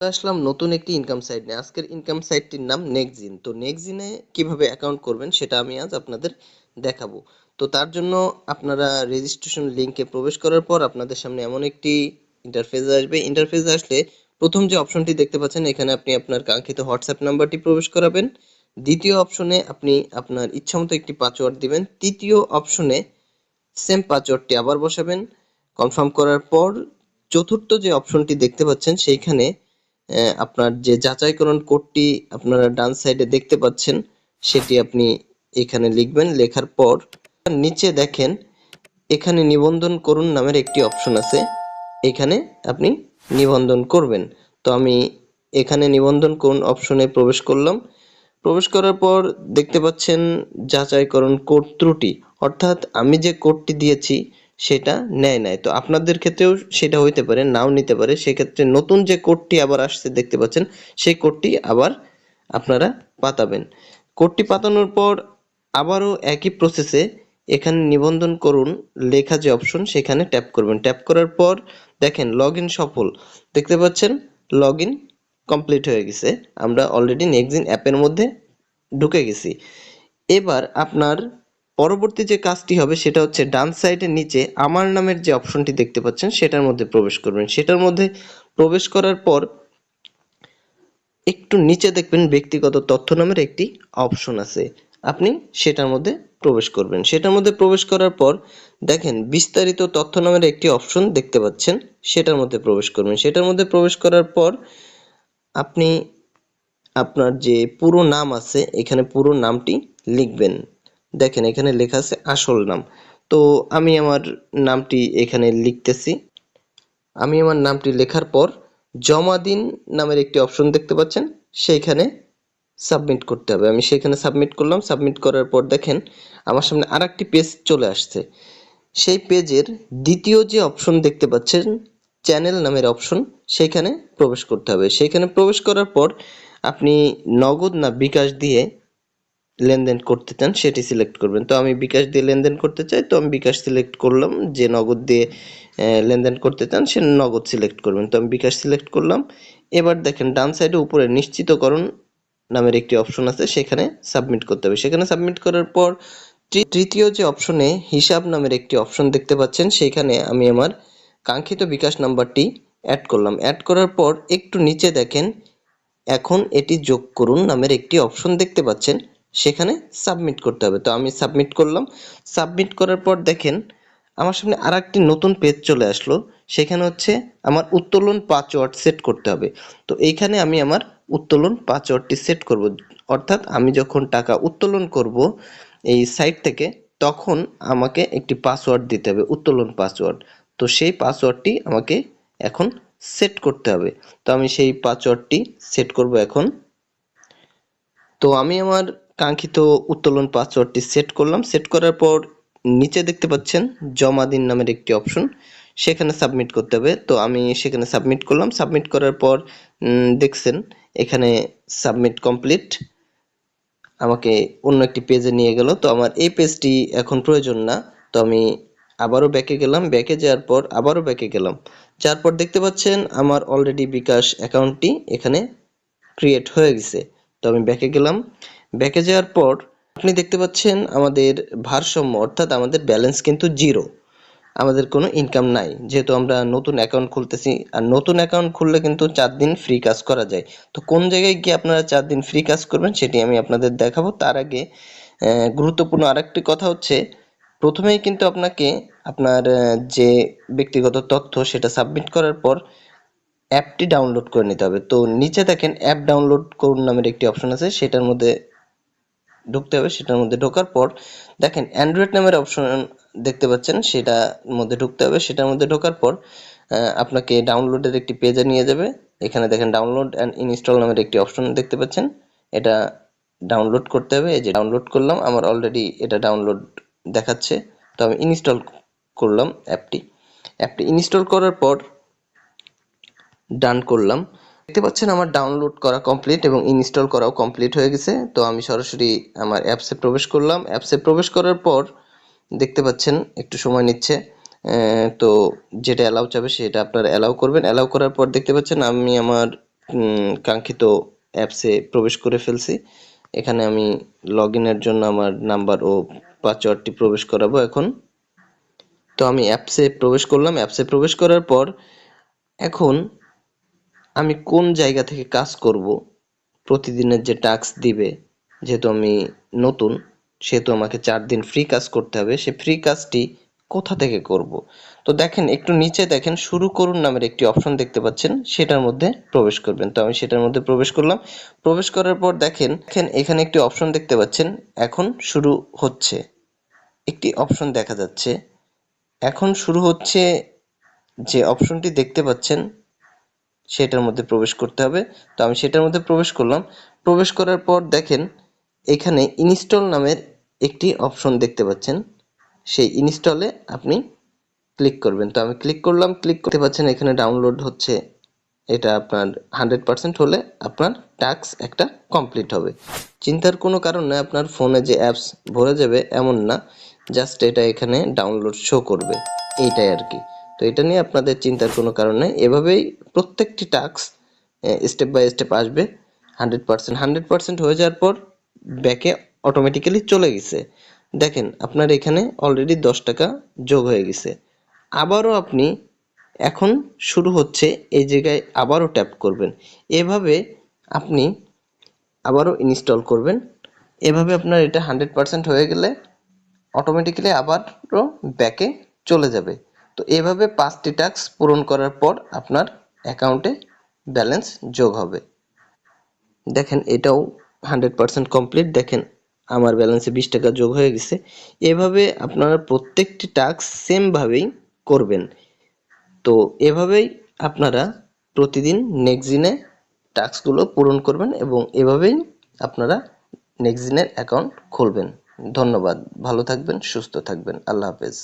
আসলাম নতুন একটি income site নিয়ে। আজকের ইনকাম সাইটটির নাম নেক্সজিন তো নেক্সজিনে কীভাবে অ্যাকাউন্ট করবেন সেটা আমি আজ আপনাদের দেখাবো। তো তার জন্য আপনারা রেজিস্ট্রেশন লিংকে প্রবেশ করার পর আপনাদের সামনে এমন একটি ইন্টারফেস আসবে। ইন্টারফেস আসলে প্রথম যে অপশনটি দেখতে পাচ্ছেন, এখানে আপনি আপনার কাঙ্ক্ষিত হোয়াটসঅ্যাপ নাম্বারটি প্রবেশ করাবেন। দ্বিতীয় অপশনে আপনি আপনার ইচ্ছামতো একটি পাসওয়ার্ড দিবেন। তৃতীয় অপশনে সেম পাসওয়ার্ডটি আবার বসাবেন। কনফার্ম করার পর চতুর্থ যে অপশনটি দেখতে পাচ্ছেন, সেইখানে আপনার যে যাচাইকরণ কোডটি আপনারা ডান সাইডে দেখতে পাচ্ছেন, সেটি আপনি এখানে লিখবেন। লেখার পর নিচে দেখেন, এখানে নিবন্ধন করুন নামের একটি অপশন আছে। এখানে আপনি নিবন্ধন করবেন। তো আমি এখানে নিবন্ধন করুন অপশনে প্রবেশ করলাম। প্রবেশ করার পর দেখতে পাচ্ছেন, যাচাইকরণ কোড ত্রুটি। অর্থাৎ আমি যে কোডটি দিয়েছি সেটা নেয় নাই। তো আপনাদের ক্ষেত্রেও সেটা হইতে পারে, নাও নিতে পারে। সেক্ষেত্রে নতুন যে কোডটি আবার আসছে দেখতে পাচ্ছেন, সেই কোডটি আবার আপনারা পাতাবেন। কোডটি পাতানোর পর আবারও একই প্রসেসে এখানে নিবন্ধন করুন, লেখা যে অপশন সেখানে ট্যাপ করবেন। ট্যাপ করার পর দেখেন লগ সফল। দেখতে পাচ্ছেন লগ কমপ্লিট হয়ে গেছে। আমরা অলরেডি নেক্সট অ্যাপের মধ্যে ঢুকে গেছি। এবার আপনার পরবর্তী যে কাজটি হবে সেটা হচ্ছে ডান সাইডের নিচে আমার নামের যে অপশনটি দেখতে পাচ্ছেন, সেটার মধ্যে প্রবেশ করবেন। সেটার মধ্যে প্রবেশ করার পর একটু নিচে দেখবেন ব্যক্তিগত তথ্য নামের একটি অপশন আছে। আপনি সেটার মধ্যে প্রবেশ করবেন। সেটার মধ্যে প্রবেশ করার পর দেখেন বিস্তারিত তথ্য নামের একটি অপশন দেখতে পাচ্ছেন, সেটার মধ্যে প্রবেশ করবেন। সেটার মধ্যে প্রবেশ করার পর আপনি আপনার যে পুরো নাম আছে, এখানে পুরো নামটি লিখবেন। দেখেন, এখানে লেখা আছে আসল নাম। তো আমি আমার নামটি এখানে লিখতেছি। আমি আমার নামটি লেখার পর জমা দিন নামের একটি অপশন দেখতে পাচ্ছেন, সেইখানে সাবমিট করতে হবে। আমি সেখানে সাবমিট করলাম। সাবমিট করার পর দেখেন, আমার সামনে আর একটি পেজ চলে আসছে। সেই পেজের দ্বিতীয় যে অপশন দেখতে পাচ্ছেন, চ্যানেল নামের অপশন, সেইখানে প্রবেশ করতে হবে। সেইখানে প্রবেশ করার পর আপনি নগদ না বিকাশ দিয়ে লেনদেন করতে চান, সেটি সিলেক্ট করবেন। তো আমি বিকাশ দিয়ে লেনদেন করতে চাই, তো আমি বিকাশ সিলেক্ট করলাম, যে নগদ দিয়ে লেনদেন করতে চান, সে নগদ সিলেক্ট করবেন। তো আমি বিকাশ সিলেক্ট করলাম। এবার দেখেন, ডান সাইডে উপরে নিশ্চিতকরণ নামের একটি অপশন আছে, সেখানে সাবমিট করতে হবে। সেখানে সাবমিট করার পর তৃতীয় যে অপশনে হিসাব নামের একটি অপশন দেখতে পাচ্ছেন, সেখানে আমি আমার কাঙ্ক্ষিত বিকাশ নাম্বারটি অ্যাড করলাম। অ্যাড করার পর একটু নিচে দেখেন, এখন এটি যোগ করুন নামের একটি অপশন দেখতে পাচ্ছেন। সেখানে সাবমিট করতে হবে। তো আমি সাবমিট করলাম। সাবমিট করার পর দেখেন, আমার সামনে আর একটি নতুন পেজ চলে আসলো। সেখানে হচ্ছে আমার উত্তোলন পাসওয়ার্ড সেট করতে হবে। তো এইখানে আমি আমার উত্তোলন পাসওয়ার্ডটি সেট করব। অর্থাৎ আমি যখন টাকা উত্তোলন করব এই সাইট থেকে, তখন আমাকে একটি পাসওয়ার্ড দিতে হবে, উত্তোলন পাসওয়ার্ড তো সেই পাসওয়ার্ডটি আমাকে এখন সেট করতে হবে। তো আমি সেই পাসওয়ার্ডটি সেট করব এখন। তো আমি আমার কাঙ্ক্ষিত উত্তোলন পাসওয়ার্ডটি সেট করলাম। সেট করার পর নিচে দেখতে পাচ্ছেন জমা দিন নামের একটি অপশন সেখানে সাবমিট করতে হবে। তো আমি সেখানে সাবমিট করলাম। সাবমিট করার পর দেখছেন এখানে সাবমিট কমপ্লিট আমাকে অন্য একটি পেজে নিয়ে গেল। তো আমার এই পেজটি এখন প্রয়োজন না। তো আমি আবারও ব্যাকে গেলাম। ব্যাকে যাওয়ার পর আবারও ব্যাকে গেলাম। যার পর দেখতে পাচ্ছেন আমার অলরেডি বিকাশ অ্যাকাউন্টটি এখানে ক্রিয়েট হয়ে গেছে। তো আমি ব্যাকে গেলাম। ব্যাকে যাওয়ার পর আপনি দেখতে পাচ্ছেন আমাদের ভারসাম্য, অর্থাৎ আমাদের ব্যালেন্স কিন্তু জিরো আমাদের কোনো ইনকাম নাই। যেহেতু আমরা নতুন অ্যাকাউন্ট খুলতেছি, আর নতুন অ্যাকাউন্ট খুললে কিন্তু চার দিন ফ্রি কাজ করা যায়। তো কোন জায়গায় গিয়ে আপনারা চার দিন ফ্রি কাজ করবেন সেটি আমি আপনাদের দেখাবো। তার আগে গুরুত্বপূর্ণ আরেকটি কথা হচ্ছে, প্রথমেই কিন্তু আপনাকে আপনার যে ব্যক্তিগত তথ্য সেটা সাবমিট করার পর অ্যাপটি ডাউনলোড করে নিতে হবে। তো নিচে দেখেন অ্যাপ ডাউনলোড করুন নামের একটি অপশন আছে। সেটার মধ্যে ঢুকতে হবে, সেটার মধ্যে ঢোকার পর দেখেন অ্যান্ড্রয়েড নামের অপশন দেখতে পাচ্ছেন, সেটার মধ্যে ঢুকতে হবে, সেটার মধ্যে ঢোকার পর আপনাকে ডাউনলোডের একটি পেজে নিয়ে যাবে। এখানে দেখেন ডাউনলোড অ্যান্ড ইনস্টল নামের একটি অপশন দেখতে পাচ্ছেন। এটা ডাউনলোড করতে হবে, এই যে ডাউনলোড করলাম, আমার অলরেডি এটা ডাউনলোড দেখাচ্ছে। তো আমি ইনস্টল করলাম অ্যাপটি। অ্যাপটি ইনস্টল করার পর ডান করলাম। দেখতে পাচ্ছেন আমার ডাউনলোড করা কমপ্লিট এবং ইনস্টল করাও কমপ্লিট হয়ে গেছে। তো আমি সরাসরি আমার অ্যাপসে প্রবেশ করলাম। অ্যাপসে প্রবেশ করার পর দেখতে পাচ্ছেন, একটু সময় নিচ্ছে। তো যেটা অ্যালাউ চাবে সেটা আপনারা অ্যালাউ করবেন। অ্যালাউ করার পর দেখতে পাচ্ছেন, আমি আমার কাঙ্ক্ষিত অ্যাপসে প্রবেশ করে ফেলছি। এখানে আমি লগ ইনের জন্য আমার নাম্বার ও পাসওয়ার্ডটি প্রবেশ করাবো এখন। তো আমি অ্যাপসে প্রবেশ করলাম। অ্যাপসে প্রবেশ করার পর এখন আমি কোন জায়গা থেকে কাজ করব, প্রতিদিনের যে টাস্ক দিবে, যেহেতু আমি নতুন, সেহেতু আমাকে চার দিন ফ্রি কাজ করতে হবে, সে ফ্রি কাজটি কোথা থেকে করব? তো দেখেন, একটু নিচে দেখেন, শুরু করুন নামের একটি অপশন দেখতে পাচ্ছেন, সেটার মধ্যে প্রবেশ করবেন। তো আমি সেটার মধ্যে প্রবেশ করলাম। প্রবেশ করার পর দেখেন দেখেন, এখানে একটি অপশন দেখতে পাচ্ছেন, এখন শুরু হচ্ছে। একটি অপশন দেখা যাচ্ছে। এখন শুরু হচ্ছে যে অপশনটি দেখতে পাচ্ছেন সেটার মধ্যে প্রবেশ করতে হবে। তো আমি সেটার মধ্যে প্রবেশ করলাম। প্রবেশ করার পর দেখেন, এখানে ইনস্টল নামের একটি অপশন দেখতে পাচ্ছেন। সেই ইনস্টলে আপনি ক্লিক করবেন। তো আমি ক্লিক করলাম ক্লিক করতে পাচ্ছেন, এখানে ডাউনলোড হচ্ছে। এটা আপনার হান্ড্রেড পার্সেন্ট হলে আপনার টাস্ক একটা কমপ্লিট হবে। চিন্তার কোনো কারণ নেই, আপনার ফোনে যে অ্যাপস ভরে যাবে এমন না। জাস্ট এটা এখানে ডাউনলোড শো করবে। এইটাই আর কি। তো এটা নিয়ে আপনাদের চিন্তার কোনো কারণ নেই। এভাবেই প্রত্যেকটি টাস্ক স্টেপ বাই স্টেপ আসবে। হান্ড্রেড পার্সেন্ট হান্ড্রেড পার্সেন্ট হয়ে যাওয়ার পর ব্যাকে অটোমেটিক্যালি চলে গেছে। দেখেন, আপনার এখানে অলরেডি দশ টাকা যোগ হয়ে গেছে। আবারও আপনি এখন শুরু হচ্ছে এই জায়গায় আবারও ট্যাপ করবেন। এভাবে আপনি আবারও ইনস্টল করবেন। এভাবে আপনার এটা হান্ড্রেড পার্সেন্ট হয়ে গেলে অটোমেটিক্যালি আবারও ব্যাকে চলে যাবে। তো এভাবে পাঁচটি টাস্ক পূরণ করার পর আপনার অ্যাকাউন্টে ব্যালেন্স যোগ হবে। দেখেন এটাও হান্ড্রেড পার্সেন্ট কমপ্লিট দেখেন আমার ব্যালেন্সে বিশ টাকা যোগ হয়ে গেছে। এভাবে আপনারা প্রত্যেকটি টাস্ক সেমভাবেই করবেন। তো এভাবেই আপনারা প্রতিদিন নেক্সট টাস্কগুলো পূরণ করবেন এবং এভাবেই আপনারা নেক্সট অ্যাকাউন্ট খুলবেন। ধন্যবাদ। ভালো থাকবেন, সুস্থ থাকবেন। আল্লাহ হাফেজ।